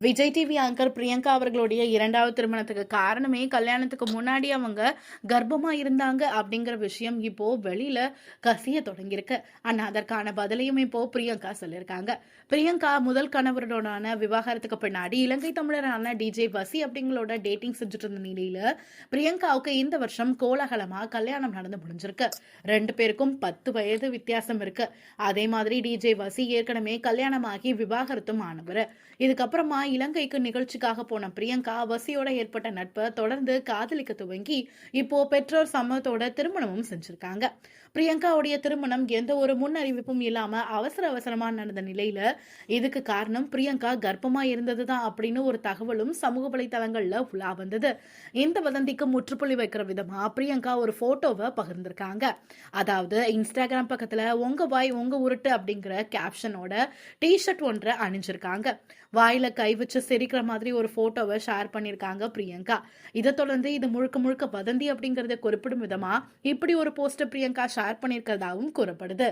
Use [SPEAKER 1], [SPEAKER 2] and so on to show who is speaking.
[SPEAKER 1] Vijay TV anchor Priyanka அவர்களுடைய இரண்டாவது திருமணத்துக்கு காரணமே கல்யாணத்துக்கு முன்னாடி அவங்க கர்ப்பமா இருந்தாங்க அப்படிங்கிற விஷயம் இப்போ வெளியில கசிய தொடங்கியிருக்கு. ஆனா அதற்கான பதிலையும் இப்போ பிரியங்கா சொல்லியிருக்காங்க. பிரியங்கா முதல் கணவருடனான விவாகரத்துக்கு பின்னாடி இலங்கை தமிழரான டிஜே வசி அப்படிங்களோட டேட்டிங் செஞ்சுட்டு இருந்த நிலையில பிரியங்காவுக்கு இந்த வருஷம் கோலாகலமா கல்யாணம் நடந்து முடிஞ்சிருக்கு. ரெண்டு பேருக்கும் பத்து வயது வித்தியாசம் இருக்கு. அதே மாதிரி டிஜே வசி ஏற்கனவே கல்யாணமாகி விவாகரத்தும் ஆனவர். இதுக்கப்புறமா இலங்கைக்கு நிகழ்ச்சிக்காக போன பிரியங்கா வசியோட ஏற்பட்ட நட்பை தொடர்ந்து காதலிக்க துவங்கி இப்போ பெற்றோர் சம்மத்தோட திருமணமும் செஞ்சிருக்காங்க. பிரியங்காவுடைய திருமணம் எந்த ஒரு முன் அறிவிப்பும் இல்லாம அவசர அவசரமா நடந்த நிலையில இதுக்கு காரணம் பிரியங்கா கர்ப்பமா இருந்ததுதான் அப்படின்னு ஒரு தகவலும் சமூக வலைதளங்கள்ல உலா வந்தது. இந்த வதந்திக்கு முற்றுப்புள்ளி வைக்கிற விதமா பிரியங்கா ஒரு போட்டோவை பகிர்ந்திருக்காங்க. அதாவது இன்ஸ்டாகிராம் பக்கத்துல உங்க வாய் உங்க உருட்டு அப்படிங்கிற கேப்ஷனோட டி ஷர்ட் ஒன்றை அணிஞ்சிருக்காங்க. வாயில கை வச்சு சிரிக்கிற மாதிரி ஒரு போட்டோவை ஷேர் பண்ணியிருக்காங்க பிரியங்கா. இதை தொடர்ந்து இது முழுக்க முழுக்க வதந்தி அப்படிங்கறத குறிப்பிடும் விதமா இப்படி ஒரு போஸ்டர் பிரியங்கா ஷேர் பண்ணியிருக்கிறதாகவும் கூறப்படுது.